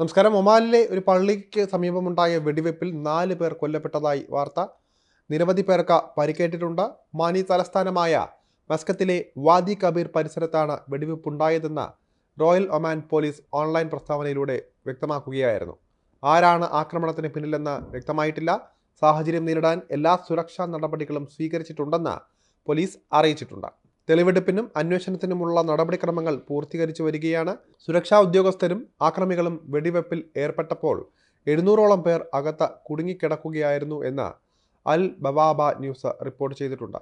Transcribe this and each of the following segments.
നമസ്കാരം. ഒമാനിലെ ഒരു പള്ളിക്ക് സമീപമുണ്ടായ വെടിവെപ്പിൽ നാല് പേർ കൊല്ലപ്പെട്ടതായി വാർത്ത. നിരവധി പേർക്ക് പരിക്കേറ്റിട്ടുണ്ട്. മാനി തലസ്ഥാനമായ മസ്കത്തിലെ വാദി കബീർ പരിസരത്താണ് വെടിവെപ്പുണ്ടായതെന്ന് റോയൽ ഒമാൻ പോലീസ് ഓൺലൈൻ പ്രസ്താവനയിലൂടെ വ്യക്തമാക്കുകയായിരുന്നു. ആരാണ് ആക്രമണത്തിന് പിന്നിലെന്ന് വ്യക്തമായിട്ടില്ല. സാഹചര്യം നേരിടാൻ എല്ലാ സുരക്ഷാ നടപടികളും സ്വീകരിച്ചിട്ടുണ്ടെന്ന് പോലീസ് അറിയിച്ചിട്ടുണ്ട്. തെളിവെടുപ്പിനും അന്വേഷണത്തിനുമുള്ള നടപടിക്രമങ്ങൾ പൂർത്തീകരിച്ചു വരികയാണ്. സുരക്ഷാ ഉദ്യോഗസ്ഥരും ആക്രമികളും വെടിവെപ്പിൽ ഏർപ്പെട്ടപ്പോൾ എഴുന്നൂറോളം പേർ അകത്ത് കുടുങ്ങിക്കിടക്കുകയായിരുന്നു എന്ന് അൽ ബവാബ ന്യൂസ് റിപ്പോർട്ട് ചെയ്തിട്ടുണ്ട്.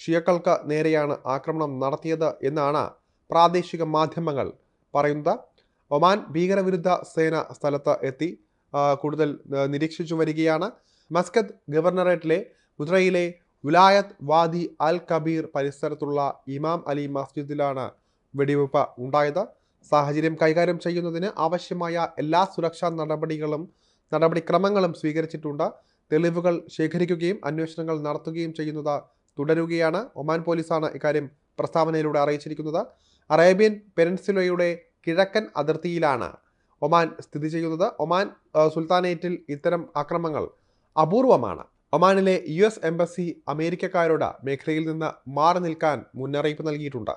ഷിയക്കൾക്ക് നേരെയാണ് ആക്രമണം നടത്തിയത് എന്നാണ് പ്രാദേശിക മാധ്യമങ്ങൾ പറയുന്നത്. ഒമാൻ ഭീകരവിരുദ്ധ സേന സ്ഥലത്ത് എത്തി കൂടുതൽ നിരീക്ഷിച്ചു വരികയാണ്. മസ്കത്ത് ഗവർണറേറ്റിലെ മുദ്രയിലെ വിലായത്ത് വാദി അൽ കബീർ പരിസരത്തുള്ള ഇമാം അലി മസ്ജിദിലാണ് വെടിവെപ്പ് ഉണ്ടായത്. സാഹചര്യം കൈകാര്യം ചെയ്യുന്നതിന് ആവശ്യമായ എല്ലാ സുരക്ഷാ നടപടികളും നടപടിക്രമങ്ങളും സ്വീകരിച്ചിട്ടുണ്ട്. തെളിവുകൾ ശേഖരിക്കുകയും അന്വേഷണങ്ങൾ നടത്തുകയും ചെയ്യുന്നത് തുടരുകയാണ്. ഒമാൻ പോലീസാണ് ഇക്കാര്യം പ്രസ്താവനയിലൂടെ അറിയിച്ചിരിക്കുന്നത്. അറേബ്യൻ പെനിൻസുലയുടെ കിഴക്കൻ അതിർത്തിയിലാണ് ഒമാൻ സ്ഥിതി ചെയ്യുന്നത്. ഒമാൻ സുൽത്താനേറ്റിൽ ഇത്തരം അക്രമങ്ങൾ അപൂർവമാണ്. ഒമാനിലെ യു എസ് എംബസി അമേരിക്കക്കാരോട് മേഖലയിൽ നിന്ന് മാറി നിൽക്കാൻ മുന്നറിയിപ്പ് നൽകിയിട്ടുണ്ട്.